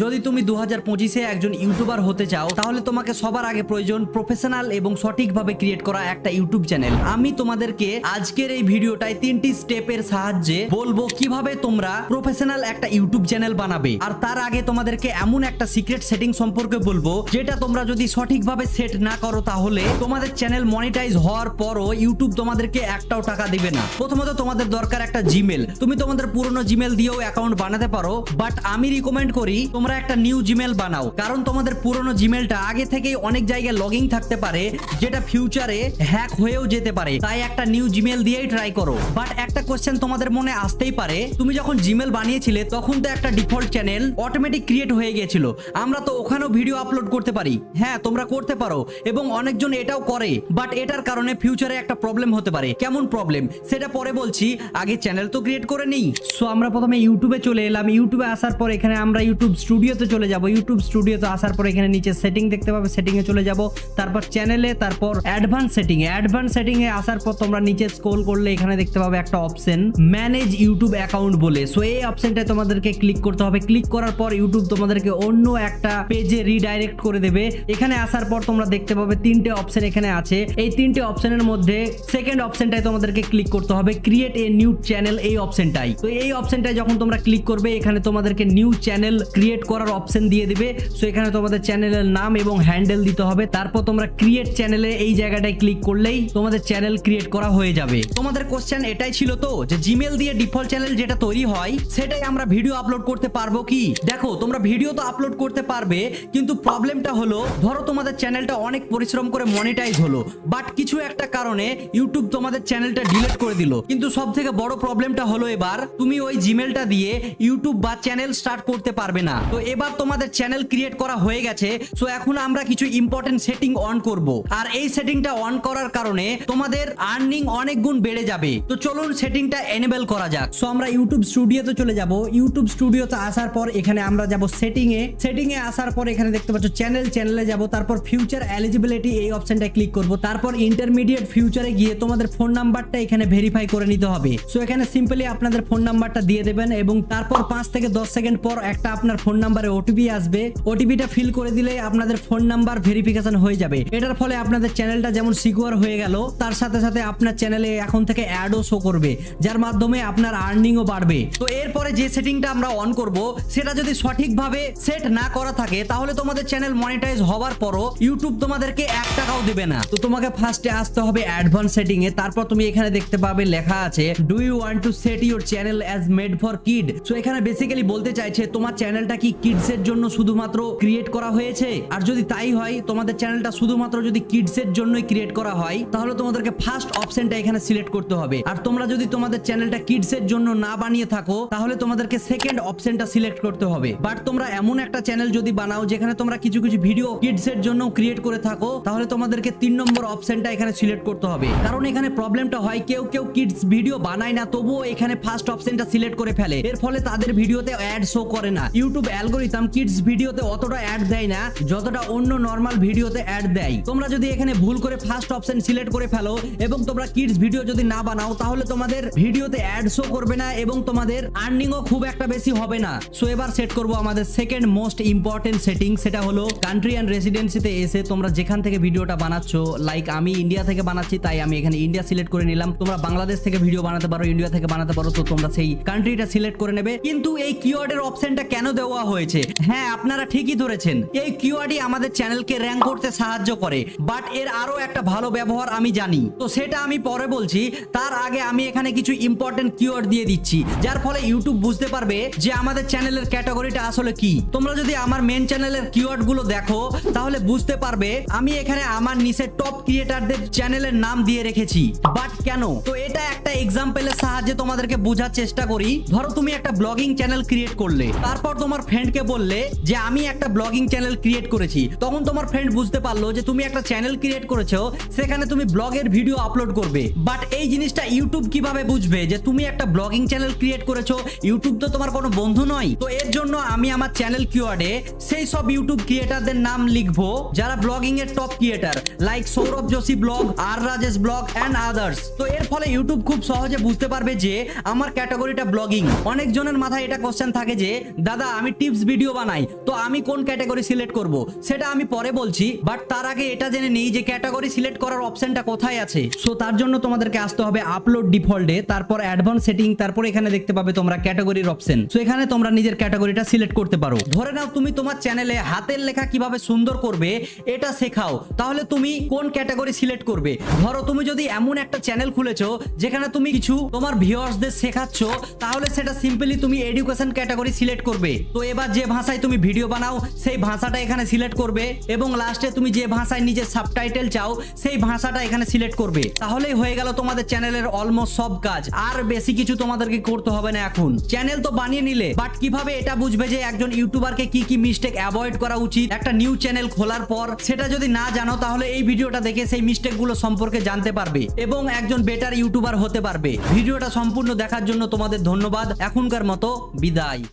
যদি তুমি দু হাজার পঁচিশে একজন ইউটিউবার হতে চাও, তাহলে তোমাকে সবার আগে প্রয়োজন প্রফেশনাল এবং সঠিকভাবে ক্রিয়েট করা একটা ইউটিউব চ্যানেল আমি তোমাদেরকে আজকের এই ভিডিওটায় তিনটি স্টেপের সাহায্যে বলব কীভাবে তোমরা প্রফেশনাল একটা ইউটিউব চ্যানেল বানাবে। আর তার আগে তোমাদেরকে এমন একটা সিক্রেট সেটিং সম্পর্কে বলব, যেটা তোমরা যদি সঠিকভাবে সেট না করো তাহলে তোমাদের চ্যানেল মনিটাইজ হওয়ার পরও ইউটিউব তোমাদেরকে একটাও টাকা দিবে না। প্রথমত তোমাদের দরকার একটা জিমেল তুমি তোমাদের পুরনো জিমেল দিয়েও অ্যাকাউন্ট বানাতে পারো বাট আমি রিকমেন্ড করি তোমরা একটা নিউ জিমেল বানাও। কারণ তোমাদের পুরনো জিমেলটা আগে থেকেই অনেক জায়গায় লগিং থাকতে পারে, যেটা ফিউচারে হ্যাক হয়েও যেতে পারে। তাই একটা নিউ জিমেল দিয়েই ট্রাই করো। বাট একটা কোয়েশ্চেন তোমাদের মনে আসতেই পারে, তুমি যখন জিমেল বানিয়েছিলে, তখন তো একটা ডিফল্ট চ্যানেল অটোমেটিক ক্রিয়েট হয়ে গিয়েছিল। আমরা তো ওখানেও ভিডিও আপলোড করতে পারি। হ্যাঁ তোমরা করতে পারো, এবং অনেকজন এটাও করে। বাট এটার কারণে ফিউচারে একটা প্রবলেম হতে পারে। কেমন প্রবলেম সেটা পরে বলছি। আগে চ্যানেল তো ক্রিয়েট করে নেই। সো আমরা প্রথমে ইউটিউবে চলে এলাম। ইউটিউবে আসার পর এখানে আমরা ইউটিউব স্টুডিওতে চলে যাব ইউটিউব স্টুডিওতে আসার পর এখানে নিচে সেটিং দেখতে পাবে সেটিং এ চলে যাব, তারপর চ্যানেলে তারপর অ্যাডভান্স সেটিং অ্যাডভান্স সেটিং এ আসার পর তোমরা নিচে স্ক্রল করলে এখানে দেখতে পাবে একটা অপশন ম্যানেজ ইউটিউব অ্যাকাউন্ট বলে। সো এই অপশনটায় তোমাদেরকে ক্লিক করতে হবে। ক্লিক করার পর ইউটিউব তোমাদেরকে অন্য একটা পেজে রিডাইরেক্ট করে দেবে। এখানে আসার পর তোমরা দেখতে পাবে তিনটে অপশন এখানে আছে। এই তিনটে অপশনের মধ্যে সেকেন্ড অপশনটায় তোমাদেরকে ক্লিক করতে হবে ক্রিয়েট এ নিউ চ্যানেল এই অপশনটাই তো এই অপশনটায় যখন তোমরা ক্লিক করবে, এখানে তোমাদেরকে নিউ চ্যানেল ক্রিয়েট করার অপশন দিয়ে দিবে। সো এখানে তোমাদের চ্যানেলের নাম এবং হ্যান্ডেল দিতে হবে। তারপর তোমরা ক্রিয়েট চ্যানেলে এই জায়গাটায় ক্লিক করলেই তোমাদের চ্যানেল ক্রিয়েট করা হয়ে যাবে। তোমাদের কোশ্চেন এটাই ছিল তো, যে জিমেল দিয়ে ডিফল্ট চ্যানেল যেটা তৈরি হয়, সেটাই আমরা ভিডিও আপলোড করতে পারব কি? দেখো, তোমরা ভিডিও তো আপলোড করতে পারবে, কিন্তু প্রবলেমটা হলো, ধরো তোমাদের চ্যানেলটা অনেক পরিশ্রম করে মনিটাইজ হলো বাট কিছু একটা কারণে ইউটিউব তোমাদের চ্যানেলটা ডিলিট করে দিল। কিন্তু সব থেকে বড় প্রবলেমটা হলো এবার, তুমি ওই জিমেলটা দিয়ে ইউটিউব বা চ্যানেল স্টার্ট করতে পারবে না। তো এবার তোমাদের চ্যানেল ক্রিয়েট করা হয়ে গেছে সো এখন আমরা কিছু ইম্পর্টেন্ট সেটিং অন করব। আর এই সেটিংটা অন করার কারণে তোমাদের আর্নিং অনেক গুণ বেড়ে যাবে। তো চলুন সেটিংটা এনেবল করা যাক। সো আমরা ইউটিউব স্টুডিওতে চলে যাব। ইউটিউব স্টুডিওতে আসার পর এখানে আমরা যাব সেটিং এ। সেটিং এ আসার পর এখানে দেখতে পাচ্ছ চ্যানেল চ্যানেলে যাব। তারপর ফিউচার এলিজিবিলিটি এই অপশনটা ক্লিক করব। তারপর ইন্টারমিডিয়েট ফিউচারে গিয়ে তোমাদের ফোন নাম্বারটা এখানে ভেরিফাই করে নিতে হবে। সো এখানে সিম্পলি আপনাদের ফোন নাম্বারটা দিয়ে দেবেন এবং তারপর পাঁচ থেকে দশ সেকেন্ড পর একটা আপনার ফোন নাম্বারে ওটিপি আসবে। ওটিপিটা ফিল করে দিলে আপনাদের ফোন নাম্বার ভেরিফিকেশন হয়ে যাবে। এটার ফলে আপনাদের চ্যানেলটা যেমন সিকিউর হয়ে গেল, তার সাথে সাথে আপনার চ্যানেলে এখন থেকে অ্যাডও শো করবে, যার মাধ্যমে আপনার আর্নিংও বাড়বে। তো এরপরে যে সেটিংটা আমরা অন করব, সেটা যদি সঠিকভাবে সেট না করা থাকে, তাহলে তোমাদের চ্যানেল মনিটাইজ হওয়ার পরও ইউটিউব তোমাদেরকে এক টাকাও দেবে না। তো তোমাকে ফার্স্টে আসতে হবে অ্যাডভান্স সেটিং এ, তারপর তুমি এখানে দেখতে পাবে লেখা আছে do you want to set your channel as made for kid so এখানে বেসিক্যালি বলতে চাইছে, তোমার চ্যানেলটা কি কিডস এর জন্য শুধুমাত্র ক্রিয়েট করা হয়েছে? আর যদি তাই হয়, তোমাদের চ্যানেলটা শুধুমাত্র যদি কিডস এর জন্যই ক্রিয়েট করা হয়, তাহলে তোমাদেরকে ফার্স্ট অপশনটা এখানে সিলেক্ট করতে হবে। আর তোমরা যদি তোমাদের চ্যানেলটা কিডস এর জন্য না বানিয়ে থাকো, তাহলে তোমাদেরকে সেকেন্ড অপশনটা সিলেক্ট করতে হবে। বাট তোমরা এমন একটা চ্যানেল যদি বানাও, যেখানে তোমরা কিছু কিছু ভিডিও কিডস এর জন্য ক্রিয়েট করে থাকো, তাহলে তোমাদেরকে তিন নম্বর অপশনটা এখানে সিলেক্ট করতে হবে। কারণ এখানে প্রবলেমটা হয়, কেউ কেউ কিডস ভিডিও বানায় না, তবুও এখানে ফার্স্ট অপশনটা সিলেক্ট করে ফেলে। এর ফলে তাদের ভিডিওতে অ্যাড শো করে না। ইউটিউব অ্যালগোরিদম কিডস ভিডিওতে অতটা অ্যাড দেয় না, যতটা অন্য নর্মাল ভিডিওতে অ্যাড দেয়। তোমরা যদি এখানে ভুল করে ফার্স্ট অপশন সিলেক্ট করে ফেলো এবং তোমরা কিডস ভিডিও যদি না বানাও, তাহলে তোমাদের ভিডিওতে অ্যাড শো করবে না এবং তোমাদের আর্নিংও খুব একটা বেশি হবে না। সো এবার সেট করব আমাদের সেকেন্ড মোস্ট ইম্পর্টেন্ট সেটিং সেটা হলো কান্ট্রি অ্যান্ড রেসিডেন্সিতে এসে তোমরা যেখান থেকে ভিডিওটা বানাচ্ছ লাইক আমি ইন্ডিয়া থেকে বানাচ্ছি, তাই আমি এখানে ইন্ডিয়া সিলেক্ট করে নিলাম। তোমরা বাংলাদেশ থেকে ভিডিও বানাতে পারো ইন্ডিয়া থেকে বানাতে পারো, তো তোমরা সেই কান্ট্রিটা সিলেক্ট করে নেবে। কিন্তু এই কিওয়ার্ডের অপশনটা কেন দেওয়া হয়েছে। হ্যাঁ আপনারা ঠিকই ধরেছেন। এই কিওয়ার্ডই আমাদের চ্যানেলকে র্যাঙ্ক করতে সাহায্য করে। বাট এর আরও একটা ভালো ব্যবহার আমি জানি। তো সেটা আমি পরে বলছি। তার আগে আমি এখানে কিছু ইম্পর্টেন্ট কিওয়ার্ড দিয়ে দিচ্ছি। যার ফলে ইউটিউব বুঝতে পারবে যে আমাদের চ্যানেলের ক্যাটাগরিটা আসলে কি। তোমরা যদি আমার মেন চ্যানেলের কিওয়ার্ডগুলো দেখো, তাহলে বুঝতে পারবে আমি এখানে আমার নিচে টপ ক্রিয়েটারদের চ্যানেলের নাম দিয়ে রেখেছি। বাট কেন? তো এটা একটা এক্সাম্পলের সাহায্যে তোমাদেরকে বোঝার চেষ্টা করি। ধরো তুমি একটা ব্লগিং চ্যানেল ক্রিয়েট করলে। তারপর তোমার ফ্রেন্ডকে বললে যে, আমি একটা ব্লগিং চ্যানেল ক্রিয়েট করেছি। তখন তোমার ফ্রেন্ড বুঝতে পারল যে, তুমি একটা চ্যানেল ক্রিয়েট করেছ, সেখানে তুমি ব্লগের ভিডিও আপলোড করবে। বাট এই জিনিসটা ইউটিউব কীভাবে বুঝবে যে, তুমি একটা ব্লগিং চ্যানেল ক্রিয়েট করেছ? ইউটিউব তো তোমার কোনো বন্ধু নয়। তো এর জন্য আমি আমার চ্যানেল কিওয়ার্ডে সেই সব ইউটিউব ক্রিয়েটারদের নাম লিখব, যারা ব্লগিং এর top creator like Sourav Joshi vlog R Rajesh blog and others তো এর ফলে ইউটিউব খুব সহজে বুঝতে পারবে যে, আমার ক্যাটাগরিটা ব্লগিং অনেক জনের মাথায় এটা কোশ্চেন থাকে যে, দাদা, আমি টিপস ভিডিও বানাই, তো আমি কোন ক্যাটাগরি সিলেক্ট করব? সেটা আমি পরে বলছি বাট তার আগে এটা জেনে নিই যে ক্যাটাগরি সিলেক্ট করার অপশনটা কোথায় আছে। সো তার জন্য তোমাদেরকে আসতে হবে আপলোড ডিফল্টে তারপর অ্যাডভান্স সেটিং তারপর এখানে দেখতে পাবে তোমরা ক্যাটাগরির অপশন সো এখানে তোমরা নিজের ক্যাটাগরিটা সিলেক্ট করতে পারো। ধরে নাও তুমি তোমার চ্যানেলে হাতের লেখা কীভাবে সুন্দর করবে, এটা শেখাও। তাহলে তুমি কোন ক্যাটাগরি সিলেক্ট করবে? ধরো তুমি যদি এমন একটা চ্যানেল খুলেছো, যেখানে তুমি কিছু তোমার ভিউয়ার্সদের শেখাচ্ছ, তাহলে সেটা সিম্পলি তুমি এডুকেশন ক্যাটাগরি সিলেক্ট করবে। তো এবার যে ভাষায় তুমি ভিডিও বানাও, সেই ভাষাটা এখানে সিলেক্ট করবে এবং লাস্টে তুমি যে ভাষায় নিজের সাবটাইটেল চাও, সেই ভাষাটা এখানে সিলেক্ট করবে। তাহলেই হয়ে গেল তোমাদের চ্যানেলের অলমোস্ট সব কাজ। আর বেশি কিছু তোমাদেরকে করতে হবে না এখন। চ্যানেল তো বানিয়ে নিলে বাট কীভাবে এটা বুঝবে যে একজন ইউটিউবারকে কি কি মিস্টেক অ্যাভয়েড করা উচিত? একটা নিউ চ্যানেল খোলার পর, সেটা যদি না জানো, তাহলে এই ভিডিওটা দেখে সেই মিস্টেকগুলো সম্পর্কে জানতে পারবে এবং একজন বেটার ইউটিউবার হতে পারবে। ভিডিওটা সম্পূর্ণ দেখার জন্য তোমাদের ধন্যবাদ। এখনকার মতো বিদায়।